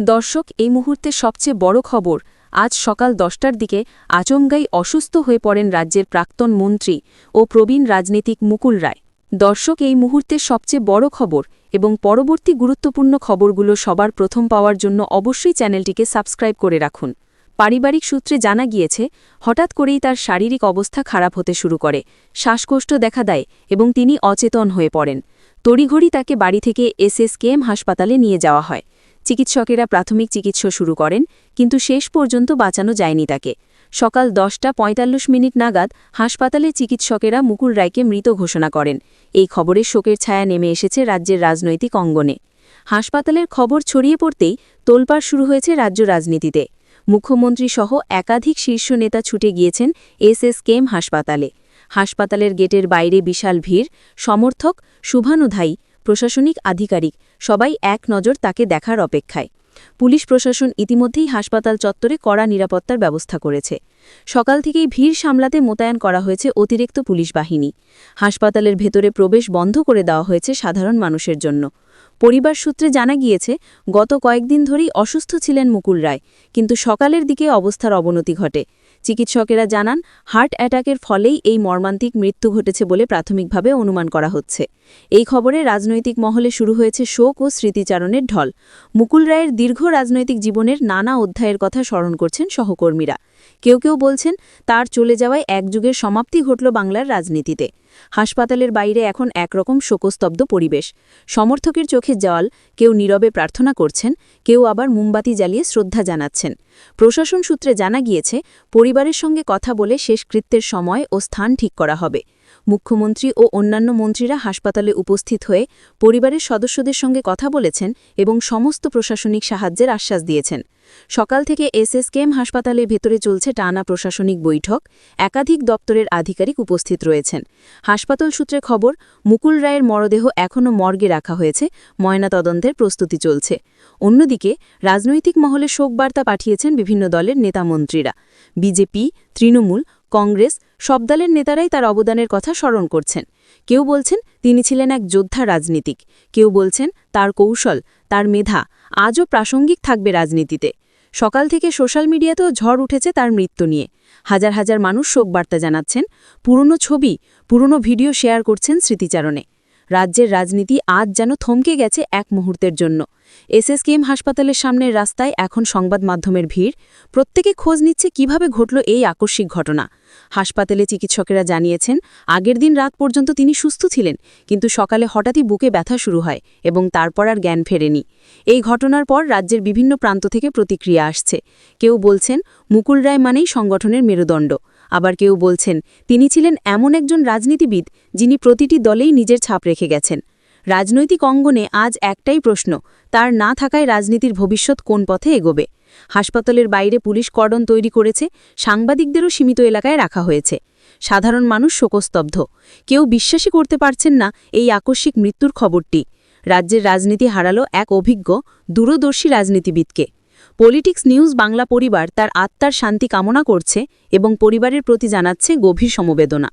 দর্শক, এই মুহূর্তে সবচেয়ে বড় খবর, আজ সকাল দশটার দিকে আচমগাই অসুস্থ হয়ে পড়েন রাজ্যের প্রাক্তন মন্ত্রী ও প্রবীণ রাজনীতিক মুকুল রায়। দর্শক, এই মুহূর্তের সবচেয়ে বড় খবর এবং পরবর্তী গুরুত্বপূর্ণ খবরগুলো সবার প্রথম পাওয়ার জন্য অবশ্যই চ্যানেলটিকে সাবস্ক্রাইব করে রাখুন। পারিবারিক সূত্রে জানা গিয়েছে, হঠাৎ করেই তার শারীরিক অবস্থা খারাপ হতে শুরু করে, শ্বাসকষ্ট দেখা দেয় এবং তিনি অচেতন হয়ে পড়েন। তড়িঘড়ি তাকে বাড়ি থেকে এসএসকেএম হাসপাতালে নিয়ে যাওয়া হয়। চিকিৎসকেরা প্রাথমিক চিকিৎসা শুরু করেন, কিন্তু শেষ পর্যন্ত বাঁচানো যায়নি তাকে। সকাল দশটা পঁয়তাল্লিশ মিনিট নাগাদ হাসপাতালে চিকিৎসকেরা মুকুল রায়কে মৃত ঘোষণা করেন। এই খবরে শোকের ছায়া নেমে এসেছে রাজ্যের রাজনৈতিক অঙ্গনে। হাসপাতালের খবর ছড়িয়ে পড়তেই তোলপাড় শুরু হয়েছে রাজ্য রাজনীতিতে। মুখ্যমন্ত্রী সহ একাধিক শীর্ষ নেতা ছুটে গিয়েছেন এস এস এসএসকেএম হাসপাতালে। হাসপাতালের গেটের বাইরে বিশাল ভিড়, সমর্থক শুভানুধায়ী, প্রশাসনিক আধিকারিক সবাই এক নজর তাকে দেখার অপেক্ষায়। পুলিশ প্রশাসন ইতিমধ্যেই হাসপাতাল চত্বরে কড়া নিরাপত্তার ব্যবস্থা করেছে। সকাল থেকেই ভিড় সামলাতে মোতায়েন করা হয়েছে অতিরিক্ত পুলিশ বাহিনী। হাসপাতালের ভেতরে প্রবেশ বন্ধ করে দেওয়া হয়েছে সাধারণ মানুষের জন্য। পরিবার সূত্রে জানা গিয়েছে, গত কয়েকদিন ধরেই অসুস্থ ছিলেন মুকুল রায়, কিন্তু সকালের দিকে অবস্থার অবনতি ঘটে। চিকিৎসকেরা জানান, হার্ট অ্যাটাকের ফলেই এই মর্মান্তিক মৃত্যু ঘটেছে বলে প্রাথমিকভাবে অনুমান করা হচ্ছে। এই খবরে রাজনৈতিক মহলে শুরু হয়েছে শোক ও স্মৃতিচারণের ঢল। মুকুল রায়ের দীর্ঘ রাজনৈতিক জীবনের নানা অধ্যায়ের কথা স্মরণ করছেন সহকর্মীরা। কেউ কেউ বলছেন, তার চলে যাওয়ায় এক যুগের সমাপ্তি ঘটল বাংলার রাজনীতিতে। হাসপাতালের বাইরে এখন একরকম শোকস্তব্ধ পরিবেশ। সমর্থকের চোখে জল, কেউ নীরবে প্রার্থনা করছেন, কেউ আবার মোমবাতি জ্বালিয়ে শ্রদ্ধা জানাচ্ছেন। প্রশাসন সূত্রে জানা গিয়েছে, পরিবারের সঙ্গে কথা বলে শেষকৃত্যের সময় ও স্থান ঠিক করা হবে। মুখ্যমন্ত্রী ও অন্যান্য মন্ত্রীরা হাসপাতালে উপস্থিত হয়ে পরিবারের সদস্যদের সঙ্গে কথা বলেছেন এবং সমস্ত প্রশাসনিক সাহায্যের আশ্বাস দিয়েছেন। সকাল থেকে এসএসকেএম হাসপাতালের ভেতরে চলছে টানা প্রশাসনিক বৈঠক। একাধিক দপ্তরের আধিকারিক উপস্থিত রয়েছেন। হাসপাতাল সূত্রে খবর, মুকুল রায়ের মরদেহ এখনও মর্গে রাখা হয়েছে। ময়নাতদন্তের প্রস্তুতি চলছে। অন্যদিকে, রাজনৈতিক মহলে শোকবার্তা পাঠিয়েছেন বিভিন্ন দলের নেতামন্ত্রীরা বিজেপি, তৃণমূল, কংগ্রেস সব দলের নেতারাই তার অবদানের কথা স্মরণ করছেন। কেউ বলছেন, তিনি ছিলেন এক যোদ্ধা রাজনীতিক। কেউ বলছেন, তার কৌশল, তার মেধা আজও প্রাসঙ্গিক থাকবে রাজনীতিতে। সকাল থেকে সোশ্যাল মিডিয়াতেও ঝড় উঠেছে তার মৃত্যু নিয়ে। হাজার হাজার মানুষ শোকবার্তা জানাচ্ছেন। পুরনো ছবি, পুরনো ভিডিও শেয়ার করছেন স্মৃতিচারণে। রাজ্যের রাজনীতি আজ যেন থমকে গেছে এক মুহূর্তের জন্য। এসএসকেএম হাসপাতালের সামনের রাস্তায় এখন সংবাদ মাধ্যমের ভিড়। প্রত্যেকে খোঁজ নিচ্ছে কীভাবে ঘটল এই আকস্মিক ঘটনা। হাসপাতালে চিকিৎসকেরা জানিয়েছেন, আগের দিন রাত পর্যন্ত তিনি সুস্থ ছিলেন, কিন্তু সকালে হঠাৎই বুকে ব্যথা শুরু হয় এবং তারপর আর জ্ঞান ফেরেনি। এই ঘটনার পর রাজ্যের বিভিন্ন প্রান্ত থেকে প্রতিক্রিয়া আসছে। কেউ বলছেন, মুকুল রায় মানেই সংগঠনের মেরুদণ্ড। আবার কেউ বলছেন, তিনি ছিলেন এমন একজন রাজনীতিবিদ যিনি প্রতিটি দলেই নিজের ছাপ রেখে গেছেন। রাজনৈতিক অঙ্গনে আজ একটাই প্রশ্ন, তার না থাকায় রাজনীতির ভবিষ্যৎ কোন পথে এগোবে? হাসপাতালের বাইরে পুলিশ কর্ডন তৈরি করেছে, সাংবাদিকদেরও সীমিত এলাকায় রাখা হয়েছে। সাধারণ মানুষ শোকস্তব্ধ। কেউ বিশ্বাসই করতে পারছেন না এই আকস্মিক মৃত্যুর খবরটি। রাজ্যের রাজনীতি হারালো এক অভিজ্ঞ, দূরদর্শী রাজনীতিবিদকে। পলিটিক্স নিউজ বাংলা পরিবার তার আত্মার শান্তি কামনা করছে এবং পরিবারের প্রতি জানাচ্ছে গভীর সমবেদনা।